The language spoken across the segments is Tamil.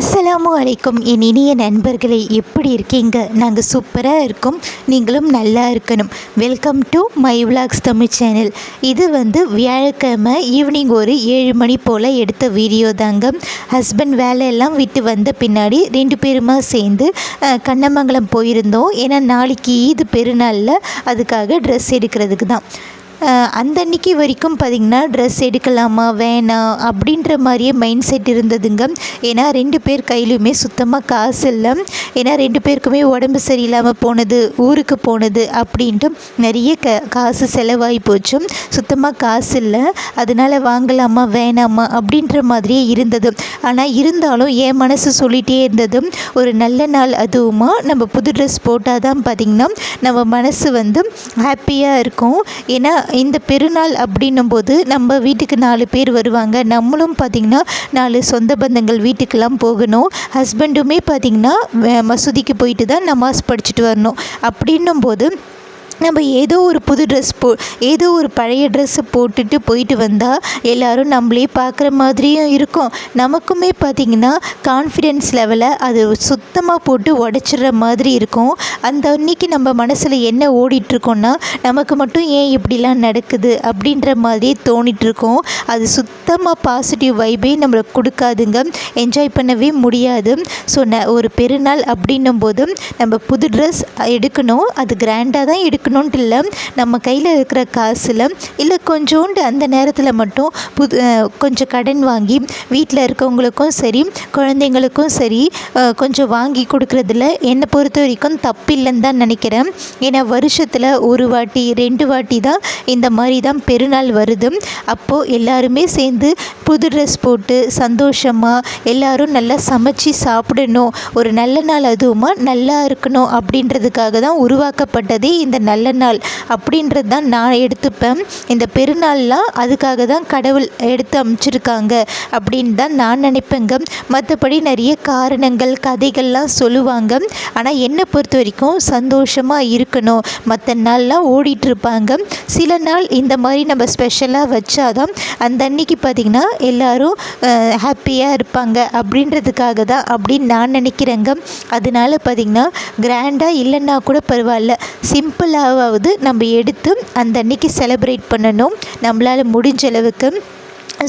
அஸ்ஸலாமு அலைக்கும் என் இனிய நண்பர்களே எப்படி இருக்கீங்க? நாங்கள் சூப்பராக இருக்கோம். நீங்களும் நல்லா இருக்கணும். Welcome to my vlogs Tamil channel இது வந்து வியாழக்கிழமை ஈவினிங் ஒரு ஏழு மணி போல் எடுத்த வீடியோ தாங்க. ஹஸ்பண்ட் வேலையெல்லாம் விட்டு வந்த பின்னாடி ரெண்டு பேருமா சேர்ந்து கண்ணமங்கலம் போயிருந்தோம். ஏன்னா நாளைக்கு ஈது பெருநாளில் அதுக்காக ட்ரெஸ் எடுக்கிறதுக்கு தான். அந்த அன்னைக்கு வரைக்கும் பார்த்திங்கன்னா ட்ரெஸ் எடுக்கலாமா வேணாம் அப்படின்ற மாதிரியே மைண்ட் செட் இருந்ததுங்க. ஏன்னா ரெண்டு பேர் கையிலையுமே சுத்தமாக காசு இல்லை. ஏன்னா ரெண்டு பேருக்குமே உடம்பு சரியில்லாமல் போனது ஊருக்கு போனது அப்படின்ட்டு நிறைய க காசு செலவாகி போச்சு. சுத்தமாக காசு இல்லை. அதனால் வாங்கலாமா வேணாமா அப்படின்ற மாதிரியே இருந்தது. ஆனால் இருந்தாலும் என் மனசு சொல்லிகிட்டே இருந்தது. ஒரு நல்ல நாள் அதுவுமா நம்ம புது ட்ரெஸ் போட்டால் தான் பார்த்திங்கன்னா நம்ம மனசு வந்து ஹாப்பியாக இருக்கும். ஏன்னா இந்த பெருநாள் அப்படின்னும் போது நம்ம வீட்டுக்கு நாலு பேர் வருவாங்க. நம்மளும் பார்த்திங்கன்னா நாலு சொந்த பந்தங்கள் வீட்டுக்கெல்லாம் போகணும். ஹஸ்பண்டுமே பார்த்திங்கன்னா மசூதிக்கு போயிட்டு தான் நமாஸ் படிச்சுட்டு வரணும். அப்படின்னும் போது நம்ம ஏதோ ஒரு புது ட்ரெஸ் போ ஏதோ ஒரு பழைய ட்ரெஸ்ஸை போட்டுட்டு போயிட்டு வந்தால் எல்லோரும் நம்மளே பார்க்குற மாதிரியும் இருக்கும். நமக்குமே பார்த்திங்கன்னா கான்ஃபிடென்ஸ் லெவலை அது சுத்தமாக போட்டு உடச்சிடுற மாதிரி இருக்கும். அந்த அன்னைக்கு நம்ம மனசில் என்ன ஓடிட்டுருக்கோன்னா நமக்கு மட்டும் ஏன் இப்படிலாம் நடக்குது அப்படின்ற மாதிரியே தோணிகிட்ருக்கோம் அது சுத்தமாக பாசிட்டிவ் வைபே நம்மளுக்கு கொடுக்காதுங்க. என்ஜாய் பண்ணவே முடியாது. ஸோ ந ஒரு பெருநாள் அப்படின்னும் போது நம்ம புது ட்ரெஸ் எடுக்கணும். அது கிராண்டாக தான் எடுக்கணும். எடுக்கணுன்ட்டு இல்லை நம்ம கையில் இருக்கிற காசில் இல்லை கொஞ்சோண்டு அந்த நேரத்தில் மட்டும் புது கொஞ்சம் கடன் வாங்கி வீட்டில் இருக்கவங்களுக்கும் சரி குழந்தைங்களுக்கும் சரி கொஞ்சம் வாங்கி கொடுக்குறதுல என்னை பொறுத்த வரைக்கும் தப்பில்லைன்னு தான் நினைக்கிறேன். ஏன்னா வருஷத்தில் ஒரு வாட்டி ரெண்டு வாட்டி தான் இந்த மாதிரி தான் பெருநாள் வருது. அப்போது எல்லாருமே சேர்ந்து புது ட்ரெஸ் போட்டு சந்தோஷமாக எல்லோரும் நல்லா சமைச்சு சாப்பிடணும். ஒரு நல்ல நாள் அதுவுமா நல்லா இருக்கணும் அப்படின்றதுக்காக தான் உருவாக்கப்பட்டதே இந்த நல்ல நாள். அப்படின்றது தான் நான் எடுத்துப்பேன். இந்த பெருநாள்லாம் அதுக்காக தான் கடவுள் எடுத்து அமைச்சிருக்காங்க அப்படின்னு தான் நான் நினைப்பேங்க. மற்றபடி நிறைய காரணங்கள் கதைகள்லாம் சொல்லுவாங்க. ஆனால் என்னை பொறுத்த வரைக்கும் சந்தோஷமாக இருக்கணும். மற்ற நாள்லாம் ஓடிட்டுருப்பாங்க சில நாள் இந்த மாதிரி நம்ம ஸ்பெஷலாக வச்சாதான் அந்த அன்னைக்கு பார்த்திங்கன்னா எல்லோரும் ஹாப்பியாக இருப்பாங்க அப்படின்றதுக்காக தான் அப்படின்னு நான் நினைக்கிறேங்க. அதனால பார்த்திங்கன்னா கிராண்டாக இல்லைன்னா கூட பரவாயில்ல. சிம்பிளாவது நம்ம எடுத்து அந்த அன்னைக்கு செலிப்ரேட் பண்ணணும். நம்மளால் முடிஞ்ச அளவுக்கு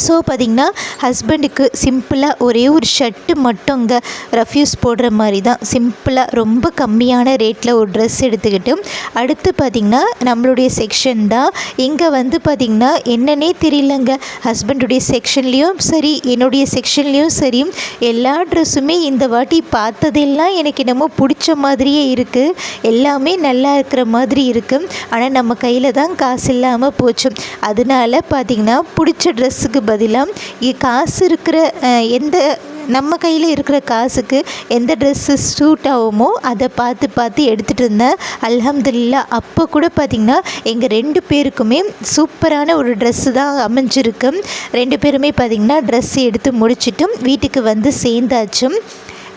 ஸோ பார்த்திங்கன்னா ஹஸ்பண்டுக்கு சிம்பிளாக ஒரே ஒரு ஷர்ட்டு மட்டுங்க ரஃப்யூஸ் போடுற மாதிரி தான். சிம்பிளாக ரொம்ப கம்மியான ரேட்டில் ஒரு ட்ரெஸ் எடுத்துக்கிட்டு அடுத்து பார்த்திங்கன்னா நம்மளுடைய செக்ஷன் தான். இங்கே வந்து பார்த்திங்கன்னா என்னன்னே தெரியலங்க. ஹஸ்பண்டுடைய செக்ஷன்லேயும் சரி என்னுடைய செக்ஷன்லேயும் சரி எல்லா ட்ரெஸ்ஸுமே இந்த வாட்டி பார்த்ததெல்லாம் எனக்கு என்னமோ பிடிச்ச மாதிரியே இருக்குது எல்லாமே நல்லா இருக்கிற மாதிரி இருக்குது ஆனால் நம்ம கையில் தான் காசு இல்லாமல் போச்சு. அதனால பார்த்திங்கன்னா பிடிச்ச ட்ரெஸ்ஸுக்கு பதிலாக காசு இருக்கிற எந்த நம்ம கையில் இருக்கிற காசுக்கு எந்த ட்ரெஸ்ஸு சூட் ஆகுமோ அதை பார்த்து பார்த்து எடுத்துகிட்டு இருந்தேன் அலமதுல்லா அப்போ கூட பார்த்திங்கன்னா எங்கள் ரெண்டு பேருக்குமே சூப்பரான ஒரு ட்ரெஸ்ஸு தான் அமைஞ்சிருக்கு. ரெண்டு பேருமே பார்த்திங்கன்னா ட்ரெஸ் எடுத்து முடிச்சுட்டும் வீட்டுக்கு வந்து சேர்ந்தாச்சு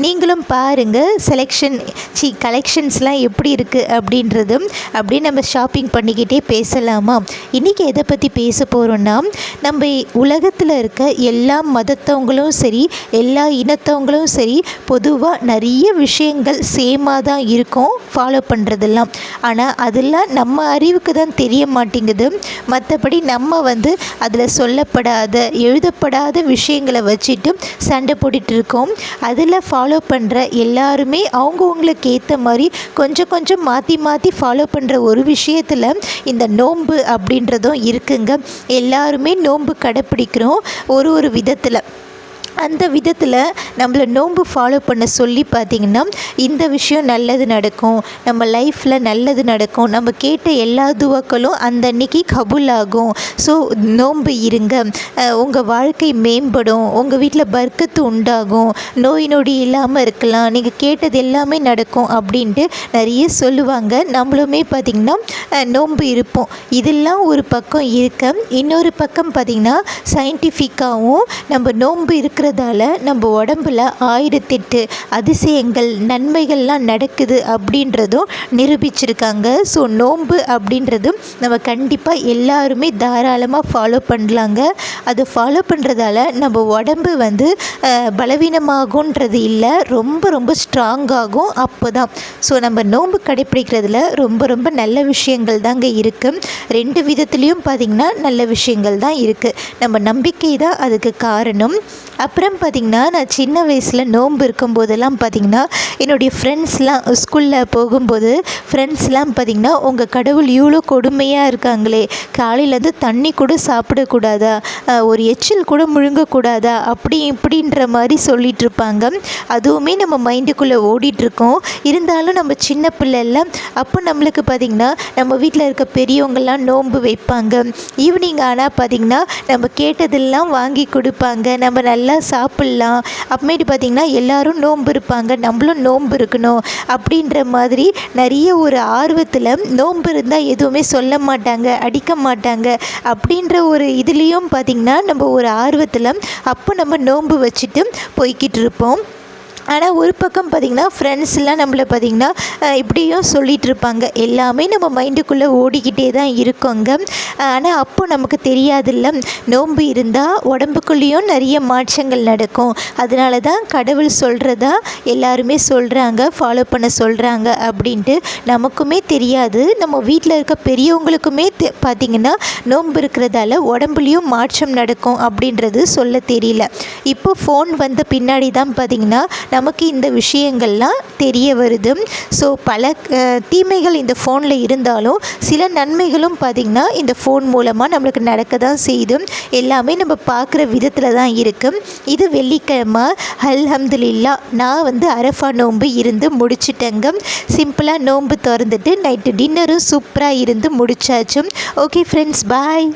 நீங்களும் பாருங்கள் செலெக்ஷன் சி கலெக்ஷன்ஸ்லாம் எப்படி இருக்குது அப்படின்றதும் அப்படியே நம்ம ஷாப்பிங் பண்ணிக்கிட்டே பேசலாமா? இன்றைக்கி எதை பற்றி பேச போகிறோன்னா நம்ம உலகத்தில் இருக்க எல்லா மதத்தவங்களும் சரி எல்லா இனத்தவங்களும் சரி பொதுவாக நிறைய விஷயங்கள் சேமாக தான் இருக்கும் ஃபாலோ பண்ணுறதெல்லாம் ஆனால் அதெல்லாம் நம்ம அறிவுக்கு தான் தெரிய மாட்டேங்குது. மற்றபடி நம்ம வந்து அதில் சொல்லப்படாத எழுதப்படாத விஷயங்களை வச்சுட்டு சண்டை போட்டுட்டு இருக்கோம். அதில் ஃபாலோ ஃபாலோ பண்ணுற எல்லாருமே அவங்கவுங்களுக்கு ஏற்ற மாதிரி கொஞ்சம் கொஞ்சம் மாற்றி மாற்றி ஃபாலோ பண்ணுற ஒரு விஷயத்தில் இந்த நோன்பு அப்படின்றதும் இருக்குங்க. எல்லாருமே நோன்பு கடைப்பிடிக்கிறோம் ஒரு ஒரு விதத்தில். அந்த விதத்தில் நம்மளை நோன்பு ஃபாலோ பண்ண சொல்லி பார்த்திங்கன்னா இந்த விஷயம் நல்லது நடக்கும் நம்ம லைஃப்பில் நல்லது நடக்கும் நம்ம கேட்ட எல்லா துவாக்களும் அந்த அன்னைக்கு கபூல் ஆகும். ஸோ நோன்பு இருங்க. உங்கள் வாழ்க்கை மேம்படும். உங்கள் வீட்டில் பர்க்கத்து உண்டாகும். நோய் நொடி இல்லாமல் இருக்கலாம். நீங்கள் கேட்டது எல்லாமே நடக்கும் அப்படின்ட்டு நிறைய சொல்லுவாங்க. நம்மளுமே பார்த்திங்கன்னா நோன்பு இருப்போம். இதெல்லாம் ஒரு பக்கம் இருக்க. இன்னொரு பக்கம் பார்த்திங்கன்னா சயின்டிஃபிக்காகவும் நம்ம நோன்பு இருக்கிற இருக்கிறதால நம்ம உடம்புல ஆயிரத்தெட்டு அதிசயங்கள் நன்மைகள்லாம் நடக்குது அப்படின்றதும் நிரூபிச்சிருக்காங்க. ஸோ நோன்பு அப்படின்றதும் நம்ம கண்டிப்பாக எல்லாருமே தாராளமாக ஃபாலோ பண்ணலாங்க. அது ஃபாலோ பண்ணுறதால நம்ம உடம்பு வந்து பலவீனமாகுன்றது இல்லை ரொம்ப ரொம்ப ஸ்ட்ராங்காகும் அப்போ தான் ஸோ நம்ம நோன்பு கடைப்பிடிக்கிறதுல ரொம்ப ரொம்ப நல்ல விஷயங்கள் தாங்க இருக்குது ரெண்டு விதத்துலேயும் பார்த்திங்கன்னா நல்ல விஷயங்கள் தான் இருக்குது நம்ம நம்பிக்கை தான் அதுக்கு காரணம். அப்புறம் பார்த்திங்கன்னா நான் சின்ன வயசில் நோன்பு இருக்கும்போதெல்லாம் பார்த்திங்கன்னா என்னுடைய ஃப்ரெண்ட்ஸ்லாம் ஸ்கூலில் போகும்போது ஃப்ரெண்ட்ஸ்லாம் பார்த்திங்கன்னா உங்கள் கடவுள் இவ்வளோ கொடுமையாக இருக்காங்களே காலையிலேருந்து தண்ணி கூட சாப்பிடக்கூடாதா ஒரு எச்சில் கூட முழுங்கக்கூடாதா? அப்படி இப்படின்ற மாதிரி சொல்லிட்டு இருப்பாங்க. அதுவுமே நம்ம மைண்டுக்குள்ளே ஓடிட்டுருக்கோம். இருந்தாலும் நம்ம சின்ன பிள்ளைல அப்போ நம்மளுக்கு பார்த்திங்கன்னா நம்ம வீட்டில் இருக்க பெரியவங்கள்லாம் நோன்பு வைப்பாங்க. ஈவினிங் ஆனால் பார்த்திங்கன்னா நம்ம கேட்டதெல்லாம் வாங்கி கொடுப்பாங்க. நம்ம நல்லா சாப்பிட்லாம். அப்புறமேட்டு பார்த்திங்கன்னா எல்லாரும் நோன்பு இருப்பாங்க. நம்மளும் நோன்பு இருக்கணும். அப்படின்ற மாதிரி நிறைய ஒரு ஆர்வத்தில் நோன்பு இருந்தால் எதுவுமே சொல்ல மாட்டாங்க அடிக்க மாட்டாங்க. அப்படின்ற ஒரு இதுலேயும் பார்த்திங்கன்னா நம்ம ஒரு ஆர்வத்தில் அப்போ நம்ம நோன்பு வச்சுட்டு போய்கிட்டு இருப்போம். ஆனால் ஒரு பக்கம் பார்த்திங்கன்னா ஃப்ரெண்ட்ஸ்லாம் நம்மளை பார்த்திங்கன்னா இப்படியும் சொல்லிகிட்டு இருப்பாங்க. எல்லாமே நம்ம மைண்டுக்குள்ளே ஓடிக்கிட்டே தான் இருக்கோங்க. ஆனால் அப்போ நமக்கு தெரியாதுல்ல. நோன்பு இருந்தால் உடம்புக்குள்ளேயும் நிறைய மாற்றங்கள் நடக்கும். அதனால தான் கடவுள் சொல்கிறதா எல்லாருமே சொல்கிறாங்க ஃபாலோ பண்ண சொல்கிறாங்க அப்படின்ட்டு நமக்குமே தெரியாது. நம்ம வீட்டில் இருக்க பெரியவங்களுக்குமே தெ பார்த்திங்கன்னா நோன்பு இருக்கிறதால உடம்புலேயும் மாற்றம் நடக்கும் அப்படின்றது சொல்ல தெரியல. இப்போ ஃபோன் வந்த பின்னாடி தான் பார்த்திங்கன்னா நமக்கு இந்த விஷயங்கள்லாம் தெரிய வருது. ஸோ பல தீமைகள் இந்த ஃபோனில் இருந்தாலும் சில நன்மைகளும் பார்த்திங்கன்னா இந்த ஃபோன் மூலமாக நம்மளுக்கு நடக்க தான் செய்யுது எல்லாமே நம்ம பார்க்குற விதத்தில் தான் இருக்குது இது வெள்ளிக்கிழமை அல்ஹம்துலில்லா நான் வந்து அரஃபா நோன்பு இருந்து முடிச்சிட்டேங்க. சிம்பிளாக நோன்பு திறந்துட்டு நைட்டு டின்னரும் சூப்பராக இருந்து முடிச்சாச்சு. Okay friends bye